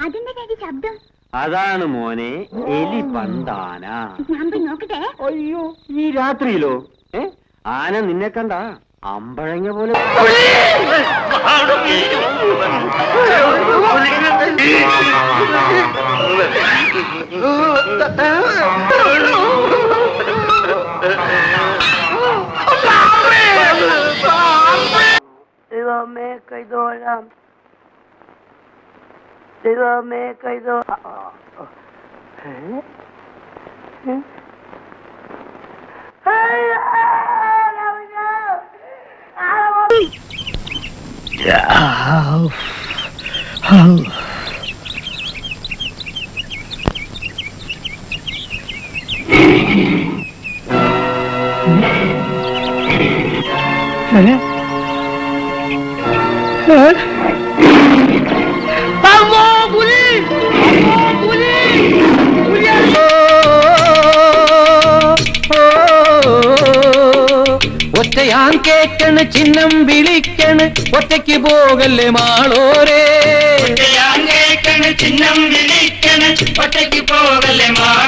അതിന്റെ ചേച്ചി ശബ്ദം. അതാണ് മോനെ എലി പന്താന. ഞാൻ പോയി നോക്കട്ടെ. അയ്യോ ഈ രാത്രിയിലോ? ഏ? ആന നിന്നെ കണ്ട അമ്പഴങ്ങ പോലെ Dilome kay Dolam. Dilome kay Dolam. Hả? Hả? Oh. അമ്മോ പുലി. അമ്മോ പുലി. ഒറ്റയാൻ കേക്കണ് ചിഹ്നം വിളിക്കണ്. ഒറ്റയ്ക്ക് പോകല്ലേ മാളോരേ? ചിഹ്നം വിളിക്കണ്. ഒറ്റയ്ക്ക് പോകല്ലേ മാളോ